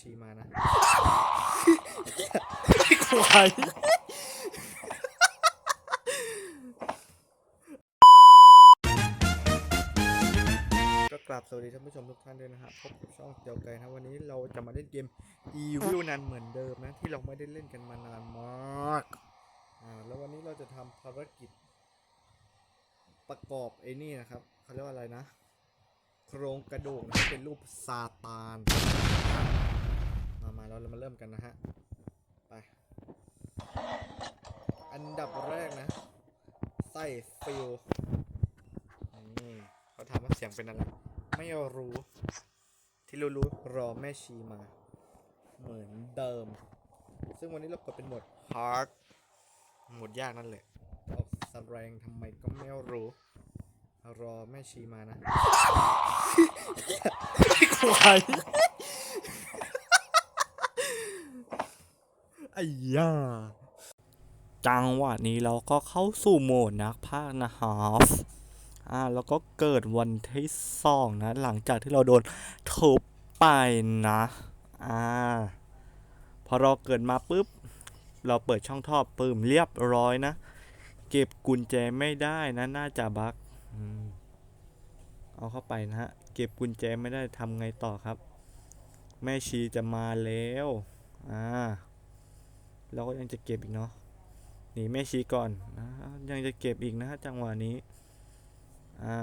ชีมานะไอ้ควายก็กราบสวัสดีท่านผู้ชมทุกท่านด้วยนะฮะพบกับช่องเตียวก่นะวันนี้เราจะมาเล่นเกม Evil นันเหมือนเดิมนะ ที่เราไม่ได้เล่นกันมานานมากอ่าแล้ววันนี้เราจะทำภารกิจ ประกอบไอ้นี่นะครับเขาเรียกว่าอะไรนะ โครงกระดูกนะเป็นรูปซาตาน มามาแล้วเรามาเริ่มกันนะฮะ ไป อันดับแรกนะ ใส่ฟิลนี่เขาถามว่าเสียงเป็นอะไร ไม่รู้ ที่รู้รู้รอแม่ชีมา เหมือนเดิม ซึ่งวันนี้เรากดเป็นโหมด hard โหมดยากนั่นแหละออกสแรงทำไมก็ไม่รู้ รอแม่ชีมานะไอ้ควาย ไอ้ย่าจังหวะนี้เราก็เข้าสู่โหมดนักพากนะฮะอ่าแล้วก็เกิดวันที่สองนะ หลังจากที่เราโดนทุบไปนะอ่าพอเราเกิดมาปุ๊บ เราเปิดช่องท่อปืมเรียบร้อยนะ เก็บกุญแจไม่ได้นะน่าจะบั๊กอืมเอาเข้าไปนะฮะ เก็บกุญแจไม่ได้ทำไงต่อครับ แม่ชีจะมาแล้ว อ่า เราก็ยังจะเก็บอีกเนาะหนีแม่ชีก่อนนะยังจะเก็บอีกนะฮะจังหวะนี้อ่า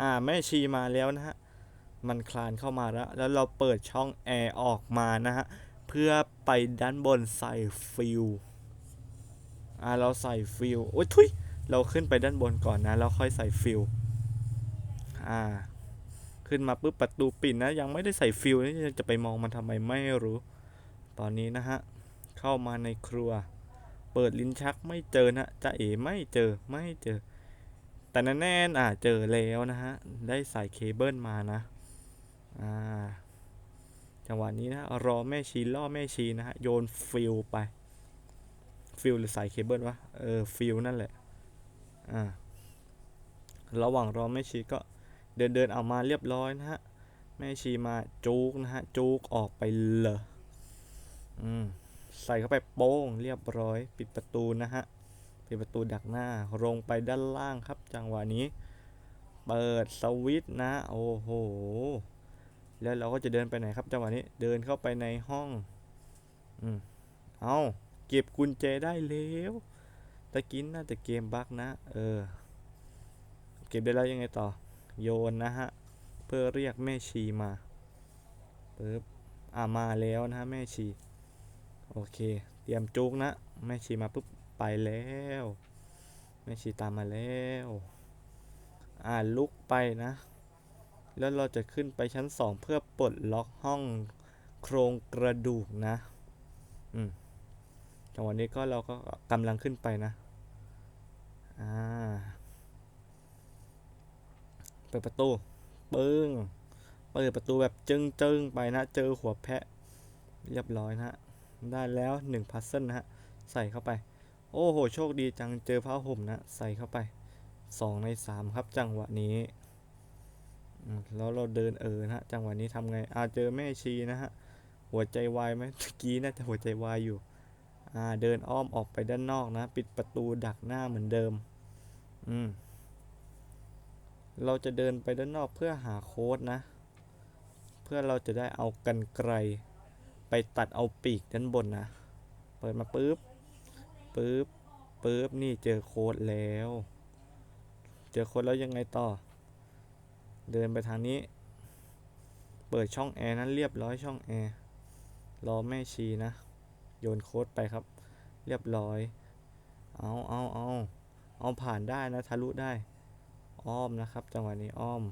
อ่าแม่ชีมาแล้วนะฮะมันคลานเข้ามาแล้ว แล้วเราเปิดช่องแอร์ออกมานะฮะเพื่อไปด้านบนใส่ฟิวอ่าเราใส่ฟิวโอ้ยทุยเราขึ้นไปด้านบนก่อนนะแล้วค่อยใส่ฟิวอ่า ขึ้นมาปุ๊บประตูปิดนะ ยังไม่ได้ใส่ฟิวนี่จะไปมองมันทำไมไม่รู้ ตอนนี้นะฮะ เข้ามาในครัว เปิดลิ้นชักไม่เจอนะจะเอ๋ไม่เจอไม่เจอ แต่แน่ๆอ่าเจอแล้วนะฮะ ได้ใส่เคเบิลมานะอ่าจังหวะนี้นะรอแม่ชีล่อแม่ชีนะฮะ โยนฟิลไปฟิลหรือสายเคเบิลวะเออฟิลนั่นแหละอ่าระหว่างรอแม่ชีก็ เดินเดินๆเอามาเรียบร้อยนะฮะ แม่ชีมาจูกนะฮะจูกออกไปเลยอืมใส่เข้าไปโป้งเรียบร้อย ปิดประตูนะฮะ ปิดประตูดักหน้าลงไปด้านล่างครับ จังหวะนี้ เปิดสวิตช์นะ โอ้โห แล้วเราก็จะเดินไปไหนครับ จังหวะนี้ เดินเข้าไปในห้อง อืม เอาเก็บกุญแจได้แล้วตะกินน่าจะเกมบั๊กนะ เออ เก็บได้แล้วยังไงต่อ โยนนะฮะ เพื่อเรียกแม่ชีมาปึ๊บอ่ามาแล้วนะฮะแม่ชี โอเค เตรียมจุกนะ แม่ชีมาปุ๊บไปแล้ว แม่ชีตามมาแล้ว อ่าลุกไปนะ แล้วเราจะขึ้นไปชั้นสองเพื่อปลดล็อกห้องโครงกระดูกนะ อืมจังหวะนี้ก็เราก็กำลังขึ้นไปนะ อ่า เปิดประตูปึ้งเปิดประตูแบบจึงจึงๆไปนะ เจอหัวแพะ เรียบร้อยนะฮะ ได้แล้ว1พัซเซิลนะฮะ ใส่เข้าไป โอ้โห โชคดีจัง เจอผ้าห่มนะ ใส่เข้าไป 2 ใน 3 ครับจังหวะนี้ แล้วเราเดินเออนะฮะ จังหวะนี้ทำไง อาเจอแม่ชีนะฮะ หัวใจวายไหมเมื่อกี้น่าจะหัวใจวายอยู่ อ่า เดินอ้อมออกไปด้านนอกนะ ปิดประตูดักหน้าเหมือนเดิม อืม เราจะเดินไปด้านนอกเพื่อหาโค้ดนะ เพื่อเราจะได้เอากันไกล ไปตัดเอาปีกด้านบนนะ เปิดมาปุ๊บปุ๊บปุ๊บนี่เจอโค้ดแล้ว เจอโค้ดแล้วยังไงต่อ เดินไปทางนี้ เปิดช่องแอร์นั้นเรียบร้อยช่องแอร์รอแม่ชีนะ โยนโค้ดไปครับ เรียบร้อย เอาเอาเอาเอาผ่านได้นะทะลุได้ อ้อมนะครับ จังหวะนี้อ้อม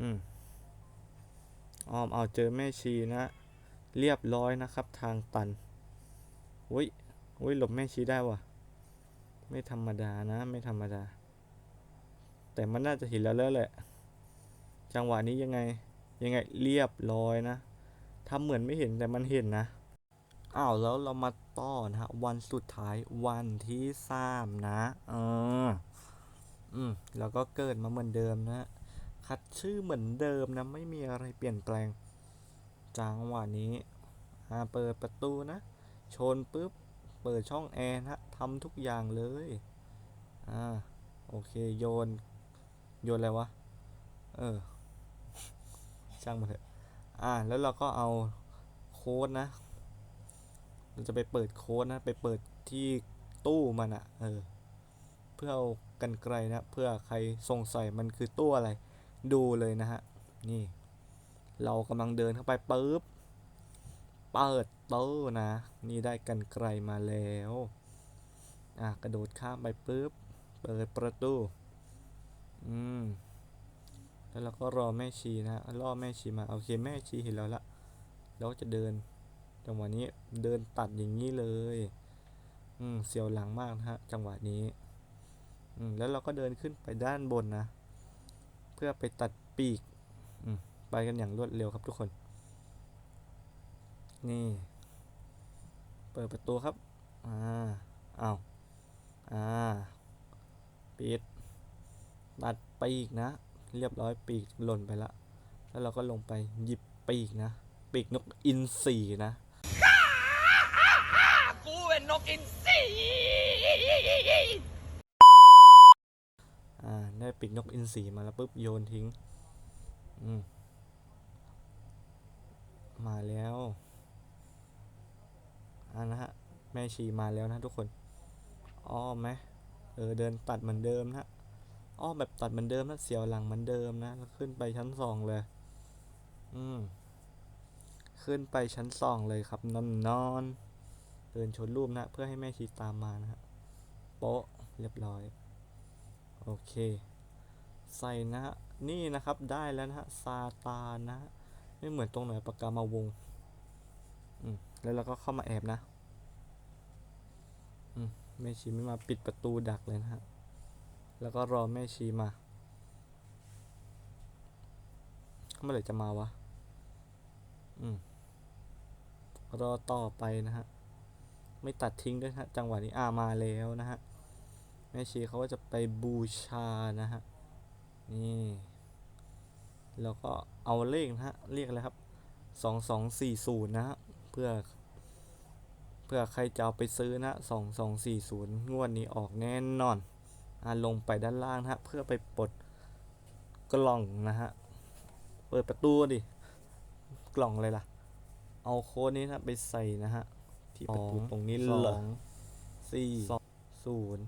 อืมอ้อมเอาเจอแม่ชีนะ เรียบร้อยนะครับ ทางตันอุ้ยอุ้ยหลบแม่ชีได้วะไม่ธรรมดานะ ไม่ธรรมดา แต่มันน่าจะเห็นแล้วแล้วแหละ จังหวะนี้ยังไง ยังไงเรียบร้อยนะทำเหมือนไม่เห็นแต่มันเห็นนะอ้าวแล้วเรามาต่อนะฮะวันสุดท้ายวันที่สามนะ เออ อืมแล้วก็เกิดมาเหมือนเดิมนะ คัดชื่อเหมือนเดิมนะ ไม่มีอะไรเปลี่ยนแปลง จังหวะนี้อ่าเปิดประตูนะ ชนปุ๊บ เปิดช่องแอร์นะทำทุกอย่างเลย อ่า โอเค โยน โยนอะไรวะ เออ ช่างมันเถอะ อ่า แล้วเราก็เอาโค้ดนะ เราจะไปเปิดโค้ดนะ ไปเปิดที่ตู้มันอะเออ เพื่อเอา กันไกลนะเพื่อใครสงสัยมันคือตู้อะไร ดูเลยนะฮะ นี่ เรากำลังเดินเข้าไปปุ๊บเปิดตู้นะ นี่ได้กันไกลมาแล้วอะกระโดดข้ามไปปุ๊บเปิดประตูอืมแล้วเราก็รอแม่ชีนะรอแม่ชีมาโอเคแม่ชีเห็นเราละเราก็จะเดินจังหวะนี้เดินตัดอย่างนี้เลย อืมเสียวหลังมากนะฮะจังหวะนี้ แล้วเราก็เดินขึ้นไปด้านบนนะ เพื่อไปตัดปีกไปกันอย่างรวดเร็วครับทุกคน นี่ เปิดประตูครับ อ่าเอาอ่า ปิด ตัดปีกนะ เรียบร้อยปีกหล่นไปละ แล้วเราก็ลงไปหยิบปีกนะ ปีกนกอินทรีนะ กูเป็นนกอินทรี อ่าได้ปีกนกอินทรีมาแล้วปุ๊บโยนทิ้งอืมมาแล้วอ่านะฮะแม่ชีมาแล้วนะทุกคนอ้อมไหมเออเดินตัดเหมือนเดิมนะฮะอ้อมแบบตัดเหมือนเดิมนะเสียวหลังเหมือนเดิมนะแล้วขึ้นไปชั้นสองเลย อืมขึ้นไปชั้นสองเลยครับนอนนอนเดินชนรูปนะ เพื่อให้แม่ชีตามมานะฮะโป๊ะเรียบร้อย โอเค ใส่นะฮะ นี่นะครับได้แล้วนะฮะ ซาตานนะฮะ ไม่เหมือนตรงไหนปากกามาวง อืม แล้วเราก็เข้ามาแอบนะ อืม แม่ชีไม่มาปิดประตูดักเลยนะฮะ แล้วก็รอแม่ชีมาเมื่อไหร่จะมาวะ อืม รอต่อไปนะฮะ ไม่ตัดทิ้งด้วยฮะ จังหวะนี้อามาแล้วนะฮะ แม่ชีเขาก็จะไปบูชานะฮะนี่แล้วก็เอาเลขนะฮะเรียกอะไรครับสองสองสี่ศูนย์นะฮะเพื่อเพื่อใครจะเอาไปซื้อนะสองสองสี่ศูนย์งวดนี้ออกแน่นอนอ่าลงไปด้านล่างนะฮะเพื่อไปปลดกล่องนะฮะเปิดประตูดิกล่องอะไรล่ะ เอาโค้ดนี้นะไปใส่นะฮะที่ประตูตรงนี้เลยสองสี่ศูนย์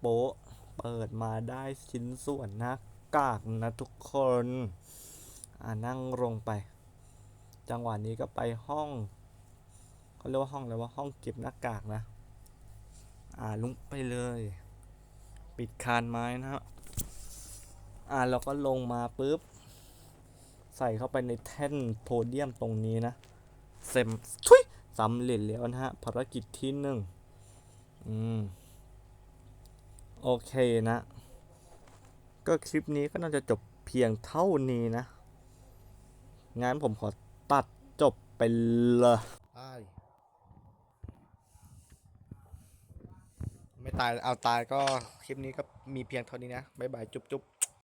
โป๊ะ เปิดมาได้ชิ้นส่วนหน้ากากนะทุกคน อ่านั่งลงไป จังหวะนี้ก็ไปห้องเขาเรียกว่าห้องอะไรว่าห้องเก็บหน้ากากนะ อ่าลุกไปเลย ปิดคานไม้นะฮะอ่าเราก็ลงมาปุ๊บ ใส่เข้าไปในแท่นโพเดียมตรงนี้นะเซมทุยสำเร็จแล้วนะฮะภารกิจที่หนึ่งอืม โอเคนะ ก็คลิปนี้ก็น่าจะจบเพียงเท่านี้นะ งั้นผมขอตัดจบไปเลยไม่ตาย เอาตายก็คลิปนี้ก็มีเพียงเท่านี้นะ บ๊ายบาย จุ๊บจุ๊บ